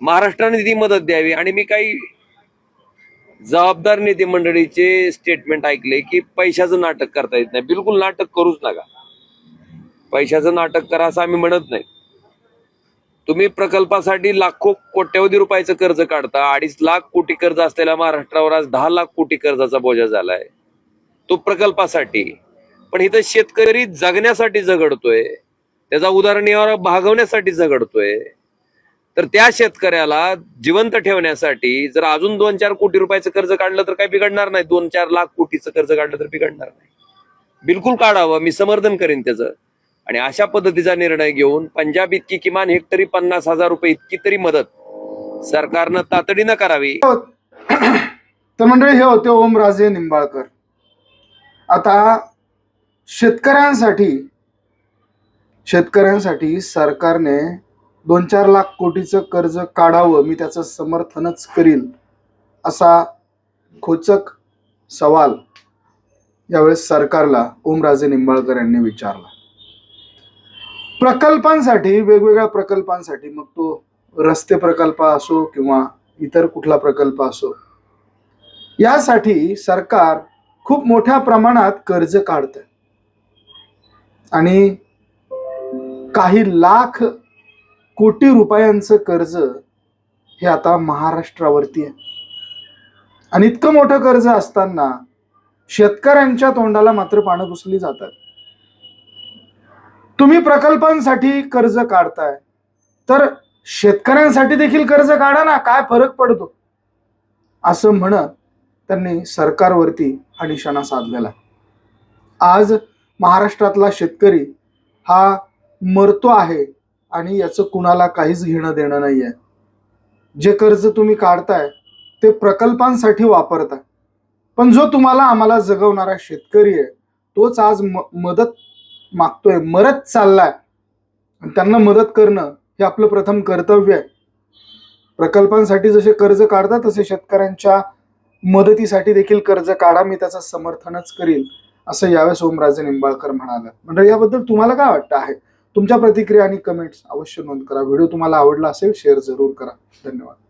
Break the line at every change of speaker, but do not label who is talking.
महाराष्ट्राने ती मदत द्यावी. आणि मी काही जबाबदार नेते मंडळीचे स्टेटमेंट ऐकले की पैशाचं नाटक करता येत नाही. बिलकुल नाटक करूच नका. पैशाचं नाटक करा असं आम्ही म्हणत नाही. तुम्ही प्रकल्पासाठी लाखो कोट्यवधी रुपयाचं कर्ज काढता. अडीच लाख कोटी कर्ज असलेल्या महाराष्ट्रावर आज दहा लाख कोटी कर्जाचा बोजा झालाय. तो प्रकल्पासाठी. पण इथं शेतकरी जगण्यासाठी झगडतोय. त्याचा उदाहरणीवर भागवण्यासाठी झगडतोय. तर त्या शेतकऱ्याला जिवंत ठेवण्यासाठी जर अजून दोन चार कोटी रुपयाचं कर्ज काढलं तर काही बिघडणार नाही. दोन चार लाख कोटीचं कर्ज काढलं तर बिघडणार नाही. बिलकुल काढावं. मी समर्थन करेन त्याचं. आणि अशा पद्धतीचा निर्णय घेऊन पंजाब इतकी किमान हेक्टरी पन्नास हजार रुपये इतकी तरी मदत सरकारनं तातडीनं करावी.
तर मंडळी हे होते ओमराजे निंबाळकर. आता शेतकऱ्यांसाठी शेतकऱ्यांसाठी सरकारने दोन चार लाख कोटीचं कर्ज काढावं मी त्याचं समर्थनच करील असा खोचक सवाल यावेळेस सरकारला ओमराजे निंबाळकर यांनी विचारला. प्रकल्पांसाठी वेगवेगळ्या प्रकल्पांसाठी मग तो रस्ते प्रकल्प असो किंवा इतर कुठला प्रकल्प असो यासाठी सरकार खूप मोठ्या प्रमाणात कर्ज काढत आणि काही लाख कोटी रुपयांचं कर्ज हे आता महाराष्ट्रावरती आहे. आणि इतकं मोठं कर्ज असताना शेतकऱ्यांच्या तोंडाला मात्र पानं पुसली जातात. तुम्ही प्रकल्पांसाठी कर्ज काढताय तर शेतकऱ्यांसाठी देखील कर्ज काढा ना काय फरक पडतो? असं म्हणत त्यांनी सरकारवरती हा निशाणा साधलेला आज महाराष्ट्रातला शेतकरी हा मरतो आहे आणि याचं कुणाला काहीच घेणं देणं नाही आहे जे कर्ज तुम्ही काढताय ते प्रकल्पांसाठी वापरताय. पण जो तुम्हाला आम्हाला जगवणारा शेतकरी आहे तोच आज म मदत मागतोय मरत चाललाय. आणि त्यांना मदत करणं हे आपलं प्रथम कर्तव्य आहे. प्रकल्पांसाठी जसे कर्ज काढतात तसे शेतकऱ्यांच्या मदतीसाठी देखील कर्ज काढा मी त्याचं समर्थनच करील असं यावेळेस ओमराजे निंबाळकर म्हणाले. म्हणजे याबद्दल तुम्हाला काय वाटतं आहे? तुमच्या प्रतिक्रिया आणि कमेंट्स अवश्य नोंद करा. व्हिडिओ तुम्हाला आवडला असेल शेअर जरूर करा. धन्यवाद.